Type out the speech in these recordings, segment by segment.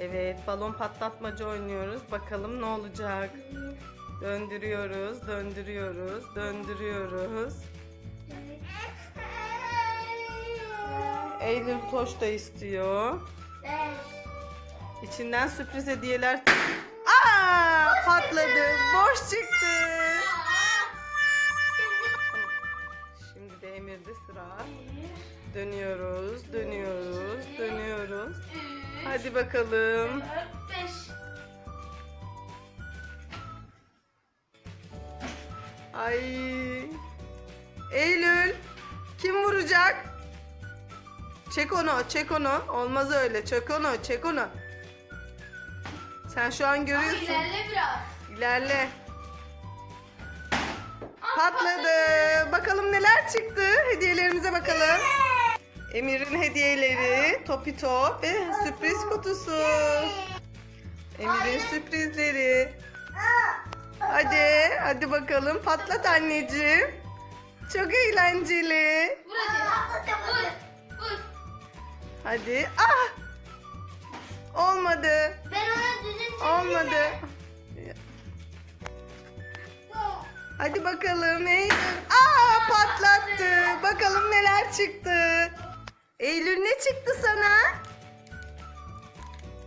Evet, balon patlatmaca oynuyoruz. Bakalım ne olacak? Döndürüyoruz, döndürüyoruz, döndürüyoruz. Eylül Toş da istiyor. İçinden sürpriz hediyeler. Aa, patladı. Boş çıktı. Şimdi sıra. Dönüyoruz, dönüyoruz, dönüyoruz. Hadi bakalım. Ay. Eylül. Kim vuracak? Çek onu, çek onu. Olmaz öyle. Çek onu, çek onu. Sen şu an görüyorsun. İlerle biraz. İlerle. Patladı. Bakalım neler çıktı. Hediyelerimize bakalım. Emir'in hediyeleri, topi top ve sürpriz kutusu. Emir'in sürprizleri. Hadi, hadi bakalım patlat anneciğim. Çok eğlenceli. Hadi. Ah! Olmadı. Ben ona düzüm Olmadı. Hadi bakalım Eylül. Aa patlattı. Bakalım neler çıktı. Eylül ne çıktı sana?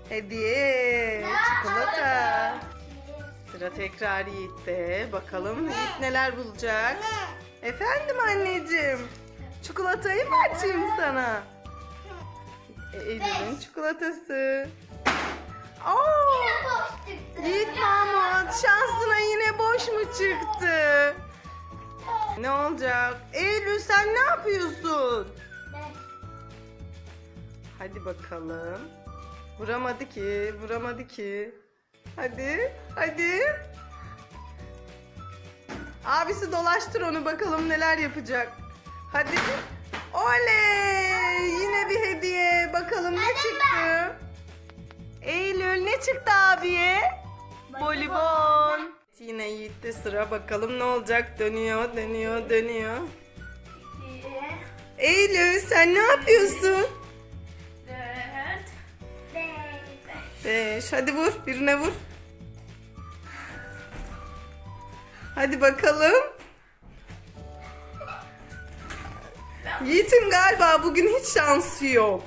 Hediye. Çikolata. Sıra tekrar Yiğit'te. Bakalım Yiğit neler bulacak. Efendim anneciğim. Çikolatayı mı açayım sana? E, Eylül'ün çikolatası. Boş mu çıktı? Ne olacak? Eylül sen ne yapıyorsun? Hadi bakalım. Vuramadı ki, vuramadı ki. Hadi, hadi. Abisi dolaştır onu bakalım neler yapacak. Hadi. Oley! Yine bir hediye. Bakalım ne çıktı? Eylül ne çıktı abiye? Bolibon. Yine Yiğit'te sıra bakalım ne olacak? Dönüyor, dönüyor, dönüyor. Eylül sen ne yapıyorsun? Dört. Beş. Hadi vur. Birine vur. Hadi bakalım. Yiğit'in galiba bugün hiç şansı yok.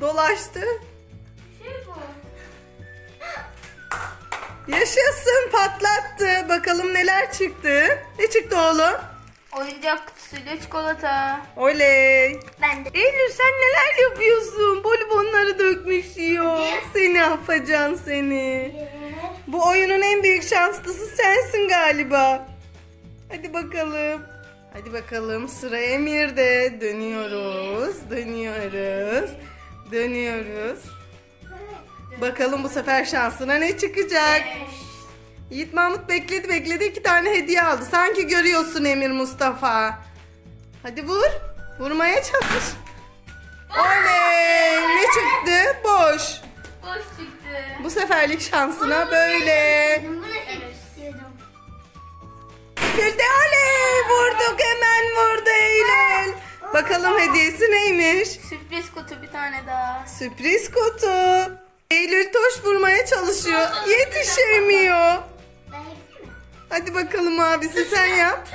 Dolaştı. Yaşasın patlattı. Bakalım neler çıktı. Ne çıktı oğlum? Oyuncak kutusuyla çikolata. Oley. Ben de. Eylül sen neler yapıyorsun? Bolibonları dökmüş yiyor. Seni afacan seni. Bu oyunun en büyük şanslısı sensin galiba. Hadi bakalım. Hadi bakalım sıra Emir'de. Dönüyoruz, dönüyoruz, dönüyoruz. Bakalım bu sefer şansına ne çıkacak? Yiğit Mahmut bekledi bekledi iki tane hediye aldı. Sanki görüyorsun Emir Mustafa. Hadi vur. Vurmaya çalış. Oley! Ne çıktı? Boş. Boş çıktı. Bu seferlik şansına böyle. Bunu evet. istiyordum. Güldü oley! Vurduk hemen vurdu Eylül. Bakalım hediyesi neymiş? Sürpriz kutu bir tane daha. Sürpriz kutu. Eylül toş vurmaya çalışıyor. Yetişemiyor. Hadi bakalım abisi sen yap.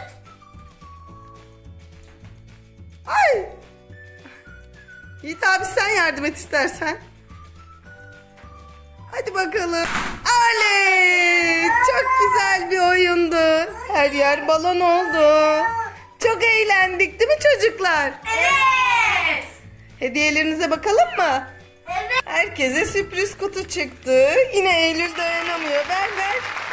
Ay! Yiğit abi sen yardım et istersen. Hadi bakalım. Oley! Çok güzel bir oyundu. Her yer balon oldu. Çok eğlendik değil mi çocuklar? Evet. Hediyelerinize bakalım mı? Herkese sürpriz kutu çıktı. Yine Eylül dayanamıyor. Ver ver.